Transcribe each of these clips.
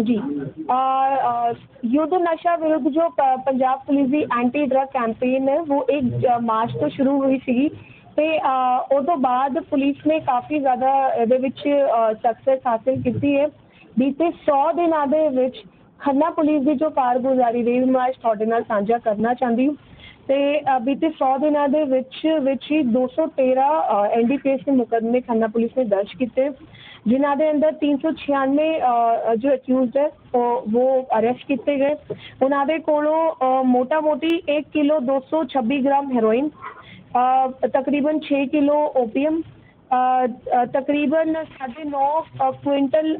ਜੀ ਅ, ਅ, युद्ध नशा विरुद्ध जो प- पंजाब पुलिस ਦੀ ਐਂਟੀ ਡਰਗ ਕੈਂਪੇਨ ਹੈ ਉਹ 1 ਮਾਰਚ ਤੋਂ ਸ਼ੁਰੂ ਹੋਈ ਸੀਗੀ ਤੇ ਅ, ਉਹ ਤੋਂ ਬਾਅਦ ਪੁਲਿਸ ਨੇ ਕਾਫੀ ਜ਼ਿਆਦਾ ਇਹਦੇ ਵਿੱਚ ਸਕਸੈਸ ਹਾਸਲ ਕੀਤੀ ਹੈ ਬੀਤੇ 100 ਦਿਨਾਂ ਦੇ ਵਿੱਚ ਖੰਨਾ ਪੁਲਿਸ ਦੀ ਜੋ ਕਾਰਗੁਜ਼ਾਰੀ ਰਹੀ ਮੈਂ ਅੱਜ ਤੁਹਾਡੇ ਨਾਲ ਸਾਂਝਾ ਕਰਨਾ ਚਾਹੁੰਦੀ ਹਾਂ ਤੇ ਬੀਤੇ ਸੌ ਦਿਨਾਂ ਦੇ ਵਿੱਚ ਵਿੱਚ ਹੀ 213 ਐਨਡੀਪੀਐਸ ਦੇ ਮੁਕੱਦਮੇ ਖੰਨਾ ਪੁਲਿਸ ਨੇ ਦਰਜ ਕੀਤੇ। ਜਿਨ੍ਹਾਂ ਦੇ ਅੰਦਰ 396 ਅ, ਜੋ ਅਕਿਊਜ਼ਡ ਹੈ ਉਹ ਉਹ ਅਰੈਸਟ ਕੀਤੇ ਗਏ। ਉਹਨਾਂ ਦੇ ਕੋਲੋਂ ਮੋਟਾ ਮੋਟੀ 1 ਕਿਲੋ 226 ਗ੍ਰਾਮ ਹੈਰੋਇਨ ਤਕਰੀਬਨ 6 ਕਿਲੋ ਓਪੀਅਮ ਤਕਰੀਬਨ ਸਾਢੇ ਨੌ ਅ, ਕੁਇੰਟਲ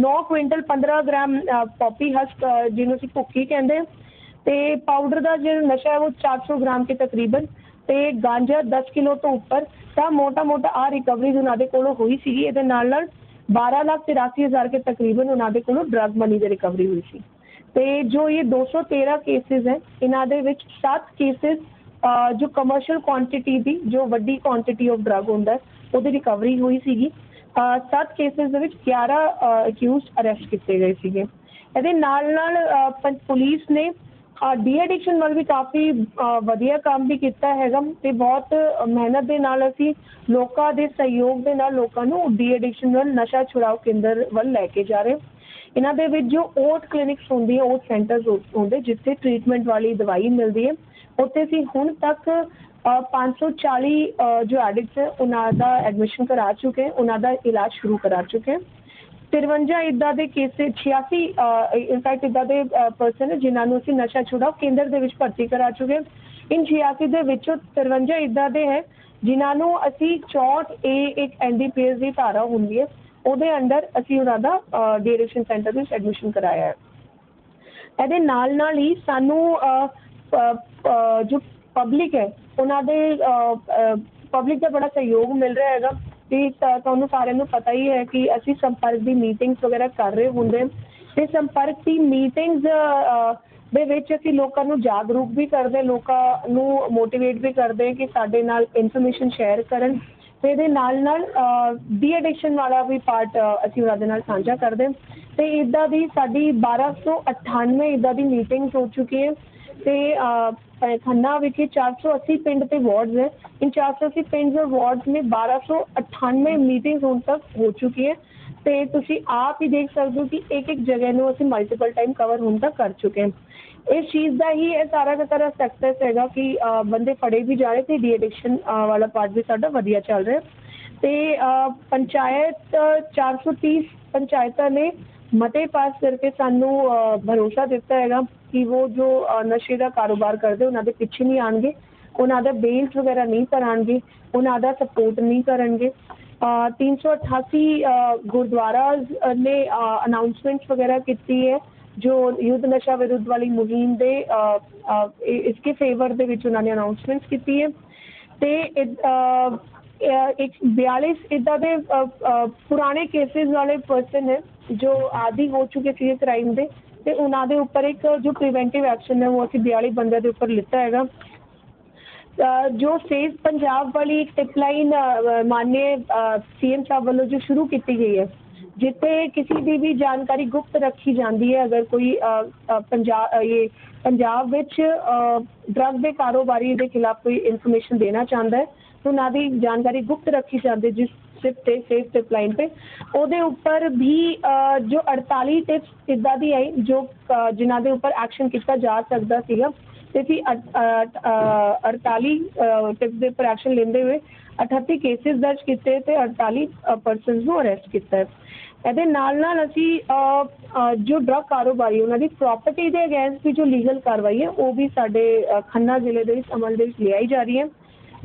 9 ਕੁਇੰਟਲ 15 ਗ੍ਰਾਮ ਅ, ਪੌਪੀ ਹਸਕ ਜਿਹਨੂੰ ਅਸੀਂ ਭੁੱਕੀ ਕਹਿੰਦੇ। ਅਤੇ ਪਾਊਡਰ ਦਾ ਜਿਹੜਾ ਨਸ਼ਾ ਹੈ ਉਹ 400 ਗ੍ਰਾਮ ਕੇ ਤਕਰੀਬਨ ਅਤੇ ਗਾਂਜਾ ਦਸ ਕਿਲੋ ਤੋਂ ਉੱਪਰ ਤਾਂ ਮੋਟਾ ਮੋਟਾ ਆਹ ਰਿਕਵਰੀਜ਼ ਉਹਨਾਂ ਦੇ ਕੋਲੋਂ ਹੋਈ ਸੀਗੀ। ਇਹਦੇ ਨਾਲ ਨਾਲ 12 ਲੱਖ 83 ਹਜ਼ਾਰ ਕੇ ਤਕਰੀਬਨ ਉਹਨਾਂ ਦੇ ਕੋਲੋਂ ਡਰੱਗ ਮਨੀ ਦੀ ਰਿਕਵਰੀ ਹੋਈ ਸੀ। ਅਤੇ ਜੋ ਇਹ 213 ਕੇਸਿਸ ਹੈ ਇਹਨਾਂ ਦੇ ਵਿੱਚ ਸੱਤ ਕੇਸਿਸ ਜੋ ਕਮਰਸ਼ੀਅਲ ਕੁਆਂਟਿਟੀ ਦੀ ਜੋ ਵੱਡੀ ਕੁਆਂਟਿਟੀ ਆਫ ਡਰੱਗ ਹੁੰਦਾ ਉਹਦੀ ਰਿਕਵਰੀ ਹੋਈ ਸੀਗੀ। ਸੱਤ ਕੇਸਿਸ ਦੇ ਵਿੱਚ 11 ਅਕਿਊਜ਼ਡ ਅਰੈਸਟ ਕੀਤੇ ਗਏ ਸੀਗੇ। ਇਹਦੇ ਨਾਲ ਨਾਲ ਅ, ਪੁਲਿਸ ਨੇ ਡੀ ਐਡਿਕਸ਼ਨ ਵੱਲ ਵੀ ਕਾਫੀ ਵਧੀਆ ਕੰਮ ਵੀ ਕੀਤਾ ਹੈਗਾ ਅਤੇ ਬਹੁਤ ਮਿਹਨਤ ਦੇ ਨਾਲ ਅਸੀਂ ਲੋਕਾਂ ਦੇ ਸਹਿਯੋਗ ਦੇ ਨਾਲ ਲੋਕਾਂ ਨੂੰ ਡੀ ਐਡਿਕਸ਼ਨ ਵੱਲ, ਨਸ਼ਾ ਛੁਡਾਓ ਕੇਂਦਰ ਵੱਲ ਲੈ ਕੇ ਜਾ ਰਹੇ ਇਹਨਾਂ ਦੇ ਵਿੱਚ ਜੋ ਓਟ ਕਲੀਨਿਕਸ ਹੁੰਦੀਆਂ ਓਟ ਸੈਂਟਰਸ ਹੁੰਦੇ ਜਿੱਥੇ ਟਰੀਟਮੈਂਟ ਵਾਲੀ ਦਵਾਈ ਮਿਲਦੀ ਹੈ, ਉੱਥੇ ਅਸੀਂ ਹੁਣ ਤੱਕ ਪੰਜ ਸੌ ਚਾਲੀ ਜੋ ਐਡਿਕਟਸ ਹੈ, ਉਹਨਾਂ ਦਾ ਐਡਮਿਸ਼ਨ ਕਰਾ ਚੁੱਕੇ ਉਹਨਾਂ ਦਾ ਇਲਾਜ ਸ਼ੁਰੂ ਕਰਾ ਚੁੱਕੇ ਹਾਂ। 53 ਇਦਾਂ ਦੇ ਕੇਸੇ 86 ਇਨਫੈਕਟ ਇਦਾਂ ਦੇ ਪਰਸਨ ਜਿਨ੍ਹਾਂ ਨੂੰ ਅਸੀਂ ਨਸ਼ਾ ਛੁਡਾਓ, ਕੇਂਦਰ ਦੇ ਵਿੱਚ ਭਰਤੀ ਕਰਾ ਚੁੱਕੇ ਇਨ 86 ਦੇ ਵਿੱਚੋਂ 53 ਇਦਾਂ ਦੇ ਹੈ, ਜਿਨ੍ਹਾਂ ਨੂੰ ਅਸੀਂ 64 ਏ ਇੱਕ ਐਨਡੀਪੀਐਸ ਦੀ ਧਾਰਾ ਹੁੰਦੀ ਹੈ, ਉਹਦੇ ਅੰਡਰ ਅਸੀਂ ਉਹਨਾਂ ਦਾ ਡਿਊਰੇਸ਼ਨ ਸੈਂਟਰ ਵਿੱਚ ਐਡਮਿਸ਼ਨ ਕਰਾਇਆ ਹੈ। ਇਹਦੇ ਨਾਲ ਨਾਲ ਹੀ ਸਾਨੂੰ ਜੋ ਪਬਲਿਕ ਹੈ, ਉਹਨਾਂ ਦੇ ਪਬਲਿਕ ਦਾ ਬੜਾ ਸਹਿਯੋਗ ਮਿਲ ਰਿਹਾ ਹੈਗਾ। ਤੇ ਤ- ਤੁਹਾਨੂੰ ਸਾਰਿਆਂ ਨੂੰ ਪਤਾ ਹੀ ਹੈ ਕਿ ਅਸੀਂ ਸੰਪਰਕ ਦੀ ਮੀਟਿੰਗਸ ਵਗੈਰਾ ਕਰ ਰਹੇ ਹੁੰਦੇ ਅਤੇ ਸੰਪਰਕ ਦੀ ਮੀਟਿੰਗਸ ਦੇ ਵਿੱਚ ਅਸੀਂ ਲੋਕਾਂ ਨੂੰ ਜਾਗਰੂਕ ਵੀ ਕਰਦੇ ਲੋਕਾਂ ਨੂੰ ਮੋਟੀਵੇਟ ਵੀ ਕਰਦੇ ਕਿ ਸਾਡੇ ਨਾਲ ਇਨਫੋਰਮੇਸ਼ਨ ਸ਼ੇਅਰ ਕਰਨ ਅਤੇ ਇਹਦੇ ਨਾਲ ਨਾਲ ਡੀ ਐਡਿਕਸ਼ਨ ਵਾਲਾ ਵੀ ਪਾਰਟ ਅਸੀਂ ਉਹਨਾਂ ਦੇ ਨਾਲ ਸਾਂਝਾ ਕਰਦੇ ਹਾਂ ਤੇ ਇਦਾਂ ਦੀ ਸਾਡੀ ਬਾਰਾਂ ਸੌ ਅਠਾਨਵੇਂ ਇੱਦਾਂ ਦੀ ਮੀਟਿੰਗਸ ਹੋ ਚੁੱਕੀ ਹੈ ਤੇ ਅ, ਅ, ਖੰਨਾ ਵਿਖੇ 480 ਪਿੰਡ ਤੇ ਵਾਰਡਸ ਹੈ ਇਨ 480 ਪਿੰਡ और ਵਾਰਡਸ में 1298 ਮੀਟਿੰਗਸ ਹੁਣ ਤੱਕ ਹੋ ਚੁੱਕੀ ਹੈ ਤੇ ਤੁਸੀਂ ਆਪ ਹੀ ਦੇਖ ਸਕਦੇ ਹੋ ਕਿ ਇੱਕ ਇੱਕ ਜਗ੍ਹਾ ਨੂੰ ਅਸੀਂ ਮਲਟੀਪਲ ਟਾਈਮ ਕਵਰ ਹੁਣ ਤੱਕ ਕਰ ਚੁੱਕੇ ਹਾਂ ਇਸ ਚੀਜ਼ ਦਾ ਹੀ ਇਹ ਸਾਰਾ ਦਾ ਸਾਰਾ ਸਕਸੈਸ ਹੈਗਾ ਕਿ ਅ, ਬੰਦੇ ਫੜੇ ਵੀ ਜਾ ਰਹੇ ਤੇ ਡੀ ਐਡਿਕਸ਼ਨ ਵਾਲਾ ਪਾਰਟ ਵੀ ਸਾਡਾ ਵਧੀਆ ਚੱਲ ਰਿਹਾ ਤੇ ਅ, ਪੰਚਾਇਤ ਅ, 430 ਪੰਚਾਇਤਾਂ ਨੇ ਮਤੇ ਪਾਸ ਕਰਕੇ ਸਾਨੂੰ ਭਰੋਸਾ ਦਿੱਤਾ ਹੈਗਾ ਕਿ ਉਹ ਜੋ ਨਸ਼ੇ ਦਾ ਕਾਰੋਬਾਰ ਕਰਦੇ ਉਹਨਾਂ ਦੇ ਪਿੱਛੇ ਨਹੀਂ ਆਣਗੇ ਉਹਨਾਂ ਦਾ ਬੇਲਸ ਵਗੈਰਾ ਨਹੀਂ ਕਰਾਣਗੇ ਉਹਨਾਂ ਦਾ ਸਪੋਰਟ ਨਹੀਂ ਕਰਨਗੇ। ਅ, 388 ਅ, ਗੁਰਦੁਆਰਾਸ ਨੇ ਅਨਾਉਂਸਮੈਂਟਸ ਵਗੈਰਾ ਕੀਤੀ ਹੈ ਜੋ ਯੁੱਧ ਨਸ਼ਾ ਵਿਰੁੱਧ ਵਾਲੀ ਮੁਹਿੰਮ ਦੇ ਅ, ਇਸਕੇ ਫੇਵਰ ਦੇ ਵਿੱਚ ਉਹਨਾਂ ਨੇ ਅਨਾਉਂਸਮੈਂਟਸ ਕੀਤੀ ਹੈ। ਤੇ ਇਦ- ਅ, ਅ, ਇੱਕ 42 ਇਦਾਂ ਦੇ ਅ, ਅ, ਪੁਰਾਣੇ ਕੇਸਿਸ ਵਾਲੇ ਪਰਸਨ ਹੈ ਜੋ ਆਦੀ ਹੋ ਚੁੱਕੇ ਸੀ ਕ੍ਰਾਈਮ ਦੇ ਤੇ ਉਹਨਾਂ ਦੇ ਉੱਪਰ ਇੱਕ ਜੋ ਪ੍ਰੀਵੈਂਟਿਵ ਐਕਸ਼ਨ ਹੈ ਉਹ ਅਸੀਂ 42 ਬੰਦਿਆਂ ਦੇ ਉੱਪਰ ਲਿੱਤਾ ਹੈਗਾ। ਜੋ ਸੇਫ ਪੰਜਾਬ ਵਾਲੀ ਇੱਕ ਲਾਈਨ ਮਾਨਯ ਸੀਐਮ ਸਾਹਿਬ ਵੱਲੋਂ ਜੋ ਸ਼ੁਰੂ ਕੀਤੀ ਗਈ ਹੈ ਜਿੱਥੇ ਕਿਸੇ ਦੀ ਵੀ ਜਾਣਕਾਰੀ ਗੁਪਤ ਰੱਖੀ ਜਾਂਦੀ ਹੈ ਅਗਰ ਕੋਈ ਪੰਜਾਬ ਇਹ ਪੰਜਾਬ ਵਿੱਚ ਡਰੱਗ ਦੇ ਕਾਰੋਬਾਰੀ ਦੇ ਖਿਲਾਫ ਕੋਈ ਇਨਫੋਰਮੇਸ਼ਨ ਦੇਣਾ ਚਾਹੁੰਦਾ ਹੈ ਉਹਨਾਂ ਦੀ ਜਾਣਕਾਰੀ ਗੁਪਤ ਰੱਖੀ ਜਾਂਦੀ ਜਿਸ ਟਿਪ ਤੇ ਸੇਫ ਟਿਪ ਲਾਈਨ ਤੇ। ਉਹਦੇ ਉੱਪਰ ਵੀ ਜੋ 48 ਟਿਪਸ ਇੱਦਾਂ ਦੀ ਆਈ ਜੋ ਅ, ਜਿਨ੍ਹਾਂ ਦੇ ਉੱਪਰ ਐਕਸ਼ਨ ਕੀਤਾ ਜਾ ਸਕਦਾ ਸੀਗਾ। ਤੇ ਅਸੀਂ 48 ਟਿਪਸ ਦੇ ਉੱਪਰ ਐਕਸ਼ਨ ਲੈਂਦੇ ਹੋਏ 38 ਕੇਸਿਸ ਦਰਜ ਕੀਤੇ ਤੇ 48 ਪਰਸਨਸ ਨੂੰ ਅਰੈਸਟ ਕੀਤਾ। ਹੈ ਇਹਦੇ ਨਾਲ ਨਾਲ ਅਸੀਂ ਜੋ ਡਰਗ ਕਾਰੋਬਾਰੀ ਉਹਨਾਂ ਦੀ ਪ੍ਰਾਪਰਟੀ ਦੇ ਅਗੇਂਸਟ ਵੀ ਜੋ ਲੀਗਲ ਕਾਰਵਾਈ ਹੈ ਉਹ ਵੀ ਸਾਡੇ ਖੰਨਾ ਜ਼ਿਲ੍ਹੇ ਦੇ ਵਿੱਚ ਅਮਲ ਦੇ ਵਿੱਚ ਲਿਆਈ ਜਾ ਰਹੀ ਹੈ।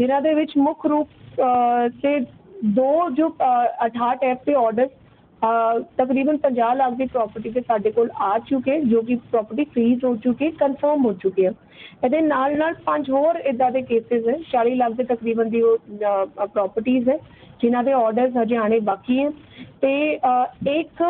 ਜਿਨ੍ਹਾਂ ਦੇ ਵਿੱਚ ਮੁੱਖ ਰੂਪ 'ਤੇ ਦੋ ਜੋ ਅ, 68 ਐਫ ਦੇ ਆਰਡਰ ਤਕਰੀਬਨ 50 ਲੱਖ ਦੀ ਪ੍ਰਾਪਰਟੀ ਤੇ ਸਾਡੇ ਕੋਲ ਆ ਚੁੱਕੇ ਜੋ ਕਿ ਪ੍ਰਾਪਰਟੀ ਫ੍ਰੀਜ਼ ਹੋ ਚੁੱਕੀ ਕਨਫਰਮ ਹੋ ਚੁੱਕੀ ਹੈ। ਇਹਦੇ ਨਾਲ ਨਾਲ ਪੰਜ ਹੋਰ ਇਦਾਂ ਦੇ ਕੇਸਿਸ ਹੈ 40 ਲੱਖ ਦੇ ਤਕਰੀਬਨ ਦੀ ਉਹ ਪ੍ਰਾਪਰਟੀਆਂ ਹੈ ਜਿਨ੍ਹਾਂ ਦੇ ਆਰਡਰਸ ਹਜੇ ਆਣੇ ਬਾਕੀ ਹੈ। ਤੇ ਇੱਕ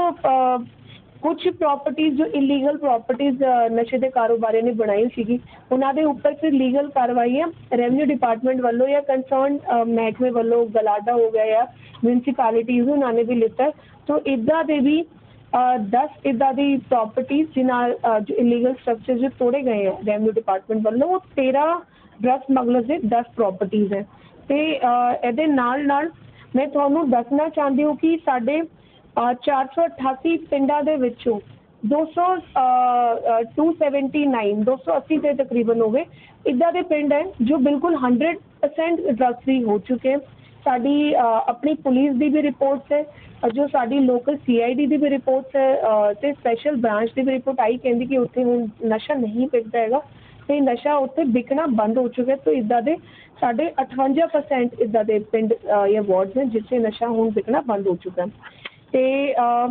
ਕੁਝ ਪ੍ਰੋਪਰਟੀਜ਼ ਜੋ ਇਲੀਗਲ ਪ੍ਰੋਪਰਟੀਜ਼ ਨਸ਼ੇ ਦੇ ਕਾਰੋਬਾਰੀਆਂ ਨੇ ਬਣਾਈ ਸੀਗੀ, ਉਹਨਾਂ ਦੇ ਉੱਪਰ ਫਿਰ ਲੀਗਲ ਕਾਰਵਾਈ ਹੈ ਰੈਵਨਿਊ ਡਿਪਾਰਟਮੈਂਟ ਵੱਲੋਂ ਜਾਂ ਕੰਸਰਨ ਮਹਿਕਮੇ ਵੱਲੋਂ ਗਲਾਡਾ ਹੋ ਗਿਆ ਜਾਂ ਮਿਊਨਿਸਪੈਲਿਟੀਜ਼ ਉਹਨਾਂ ਨੇ ਵੀ ਲਿੱਤਾ। ਸੋ ਤੋ ਇਦਾਂ ਦੇ ਵੀ 10 ਇਦਾਂ ਦੀ ਪ੍ਰਾਪਰਟੀਆਂ ਜਿਨ੍ਹਾਂ ਜੋ ਇਲੀਗਲ ਸਟਰਕਚਰ ਜੋ ਤੋੜੇ ਗਏ ਹੈ ਰੈਵਨਿਊ ਡਿਪਾਰਟਮੈਂਟ ਵੱਲੋਂ, ਉਹ 13 ਡਰੱਗ ਸਮਗਲਰਸ ਦੇ 10 ਪ੍ਰਾਪਰਟੀਆਂ ਹੈ। ਤੇ ਇਹਦੇ ਨਾਲ ਨਾਲ ਮੈਂ ਤੁਹਾਨੂੰ ਦੱਸਣਾ ਚਾਹੁੰਦੀ ਹਾਂ ਕਿ ਸਾਡੇ 488 ਪਿੰਡਾਂ ਦੇ ਵਿੱਚੋਂ 200 ਅਹ, ਅਹ, 279 280 ਦੇ ਤਕਰੀਬਨ ਹੋਵੇ ਇੱਦਾਂ ਦੇ ਪਿੰਡ ਹੈ ਜੋ ਬਿਲਕੁਲ 100% ਡਰੱਗ ਫ੍ਰੀ ਹੋ ਚੁੱਕੇ ਸਾਡੀ ਆਪਣੀ ਪੁਲਿਸ ਦੀ ਵੀ ਰਿਪੋਰਟਸ ਹੈ ਜੋ ਸਾਡੀ ਲੋਕਲ ਸੀਆਈਡੀ ਦੀ ਵੀ ਰਿਪੋਰਟਸ ਹੈ ਤੇ ਸਪੈਸ਼ਲ ਬ੍ਰਾਂਚ ਦੀ ਵੀ ਰਿਪੋਰਟ ਆਈ ਕਹਿੰਦੀ ਕਿ ਉੱਥੇ ਹੁਣ ਨਸ਼ਾ ਨਹੀਂ ਵਿਕਦਾ ਹੈਗਾ ਤੇ ਨਸ਼ਾ ਉੱਥੇ ਵਿਕਣਾ ਬੰਦ ਹੋ ਚੁੱਕਾ ਤੇ ਇਦਾਂ ਦੇ ਸਾਡੇ 58% ਇਦਾਂ ਦੇ ਪਿੰਡ ਜਾਂ ਵਾਰਡਸ ਨੇ ਜਿੱਥੇ ਨਸ਼ਾ ਹੁਣ ਵਿਕਣਾ ਬੰਦ ਹੋ ਚੁੱਕਾ ਹੈ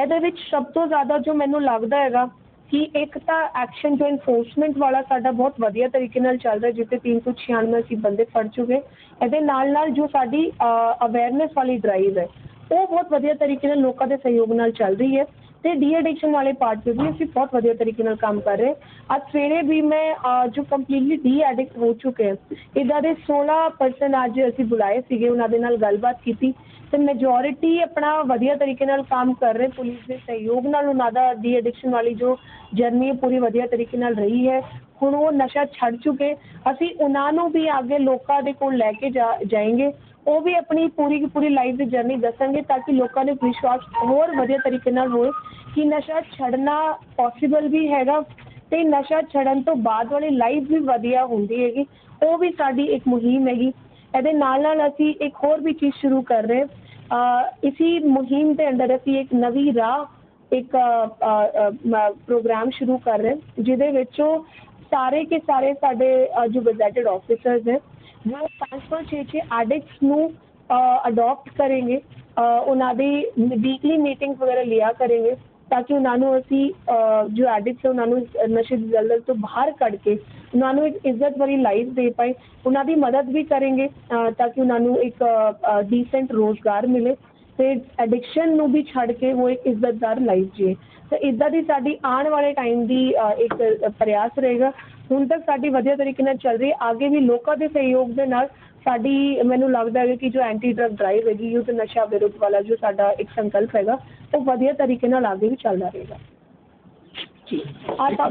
ਇਹਦੇ ਵਿੱਚ ਸਭ ਤੋਂ ਜ਼ਿਆਦਾ ਜੋ ਮੈਨੂੰ ਲੱਗਦਾ ਹੈਗਾ ਕਿ ਇੱਕ ਤਾਂ ਐਕਸ਼ਨ ਜੋ ਇਨਫੋਰਸਮੈਂਟ ਵਾਲਾ ਸਾਡਾ ਬਹੁਤ ਵਧੀਆ ਤਰੀਕੇ ਨਾਲ ਚੱਲ ਰਿਹਾ, ਜਿੱਥੇ 396 ਅਸੀਂ ਬੰਦੇ ਫੜ ਚੁੱਕੇ, ਇਹਦੇ ਨਾਲ ਨਾਲ ਜੋ ਸਾਡੀ ਅਵੇਅਰਨੈਸ ਵਾਲੀ ਡਰਾਈਵ ਹੈ, ਉਹ ਬਹੁਤ ਵਧੀਆ ਤਰੀਕੇ ਨਾਲ ਲੋਕਾਂ ਦੇ ਸਹਿਯੋਗ ਨਾਲ ਚੱਲ ਰਹੀ ਹੈ ਅਤੇ ਡੀ ਐਡਿਕਸ਼ਨ ਵਾਲੇ ਪਾਰਟ ਤੇ ਵੀ ਅਸੀਂ ਬਹੁਤ ਵਧੀਆ ਤਰੀਕੇ ਨਾਲ ਕੰਮ ਕਰ ਰਹੇ ਅੱਜ ਸਵੇਰੇ ਵੀ ਮੈਂ ਜੋ ਕੰਪਲੀਟਲੀ ਡੀ ਐਡਿਕਟ ਹੋ ਚੁੱਕੇ ਹੈ ਇੱਦਾਂ ਦੇ 16 ਪਰਸਨ ਅੱਜ ਅਸੀਂ ਬੁਲਾਏ ਸੀਗੇ, ਉਹਨਾਂ ਦੇ ਨਾਲ ਗੱਲਬਾਤ ਕੀਤੀ ਅਤੇ ਮੈਜੋਰਿਟੀ ਆਪਣਾ ਵਧੀਆ ਤਰੀਕੇ ਨਾਲ ਕੰਮ ਕਰ ਰਹੇ ਪੁਲਿਸ ਦੇ ਸਹਿਯੋਗ ਨਾਲ, ਉਹਨਾਂ ਦਾ ਡੀ ਐਡਿਕਸ਼ਨ ਵਾਲੀ ਜੋ ਜਰਨੀ ਪੂਰੀ ਵਧੀਆ ਤਰੀਕੇ ਨਾਲ ਰਹੀ ਹੈ। ਹੁਣ ਉਹ ਨਸ਼ਾ ਛੱਡ ਚੁੱਕੇ। ਅਸੀਂ ਉਹਨਾਂ ਨੂੰ ਵੀ ਅੱਗੇ ਲੋਕਾਂ ਦੇ ਕੋਲ ਲੈ ਕੇ ਜਾ, ਜਾਏਂਗੇ। ਉਹ ਵੀ ਆਪਣੀ ਪੂਰੀ ਦੀ ਪੂਰੀ ਲਾਈਫ ਦੀ ਜਰਨੀ ਦੱਸਣਗੇ ਤਾਂ ਕਿ ਲੋਕਾਂ ਨੂੰ ਵਿਸ਼ਵਾਸ ਹੋਰ ਵਧੀਆ ਤਰੀਕੇ ਨਾਲ ਹੋਏ ਕਿ ਨਸ਼ਾ ਛੱਡਣਾ ਪੋਸੀਬਲ ਵੀ ਹੈਗਾ ਅਤੇ ਨਸ਼ਾ ਛੱਡਣ ਤੋਂ ਬਾਅਦ ਵਾਲੀ ਲਾਈਫ ਵੀ ਵਧੀਆ ਹੁੰਦੀ ਹੈਗੀ। ਉਹ ਵੀ ਸਾਡੀ ਇੱਕ ਮੁਹਿੰਮ ਹੈਗੀ। ਇਹਦੇ ਨਾਲ ਨਾਲ ਅਸੀਂ ਇੱਕ ਹੋਰ ਵੀ ਚੀਜ਼ ਸ਼ੁਰੂ ਕਰ ਰਹੇ ਇਸੀ ਮੁਹਿੰਮ ਦੇ ਅੰਦਰ ਅਸੀਂ ਇੱਕ ਨਵੀਂ ਰਾਹ, ਇੱਕ ਪ੍ਰੋਗਰਾਮ ਸ਼ੁਰੂ ਕਰ ਰਹੇ ਜਿਹਦੇ ਵਿੱਚੋਂ ਸਾਰੇ ਕੇ ਸਾਰੇ ਸਾਡੇ ਜੋ ਗਜ਼ੈਟਡ ਆਫੀਸਰਸ ਹੈ ਜੋ ਛੇ ਛੇ ਆਡਿਕਟਸ ਨੂੰ ਅਡਾਪਟ ਕਰेंगे ਉਹਨਾਂ ਦੀ ਵੀਕਲੀ ਮੀਟਿੰਗ ਵਗੈਰਾ ਲਿਆ ਕਰेंगे ਤਾਂ ਕਿ ਉਹਨਾਂ ਨੂੰ ਅਸੀਂ ਜੋ ਐਡਿਕਟਸ ਉਹਨਾਂ ਨੂੰ ਨਸ਼ੇ ਦੀ ਦਲਦਲ ਤੋਂ ਬਾਹਰ ਕੱਢ ਕੇ ਉਹਨਾਂ ਨੂੰ ਇੱਕ ਇੱਜ਼ਤ ਭਰੀ ਲਾਈਫ ਦੇ ਪਾਏ ਉਹਨਾਂ ਦੀ ਮਦਦ ਵੀ ਕਰਾਂਗੇ ਤਾਂ ਕਿ ਉਹਨਾਂ ਨੂੰ ਇੱਕ ਡੀਸੈਂਟ ਰੋਜ਼ਗਾਰ ਮਿਲੇ ਤੇ ਐਡਿਕਸ਼ਨ ਨੂੰ ਵੀ ਛੱਡ ਕੇ ਉਹ ਇੱਕ ਇੱਜ਼ਤਦਾਰ ਲਾਈਫ ਜੀਏ। ਤੇ ਇਦਾਂ ਦੀ ਸਾਡੀ ਆਉਣ ਵਾਲੇ ਟਾਈਮ ਦੀ ਇੱਕ ਪ੍ਰਯਾਸ ਰਹੇਗਾ। ਹੁਣ ਤੱਕ ਸਾਡੀ ਵਧੀਆ ਤਰੀਕੇ ਨਾਲ ਚੱਲ ਰਹੀ ਹੈ। ਅੱਗੇ ਵੀ ਲੋਕਾਂ ਦੇ ਸਹਿਯੋਗ ਦੇ ਨਾਲ ਸਾਡੀ ਮੈਨੂੰ ਲੱਗਦਾ ਹੈ ਕਿ ਜੋ ਐਂਟੀ ਡਰਗ ਡਰਾਈਵ ਹੈਗੀ ਯੂਥ ਨਸ਼ਾ ਵਿਰੁੱਧ ਵਾਲਾ ਜੋ ਸਾਡਾ ਇੱਕ ਸੰਕਲਪ ਹੈਗਾ ਉਹ ਵਧੀਆ ਤਰੀਕੇ ਨਾਲ ਅੱਗੇ ਵੀ ਚੱਲਦਾ ਰਹੇਗਾ। ਜੀ। ਆ ਤਾਂ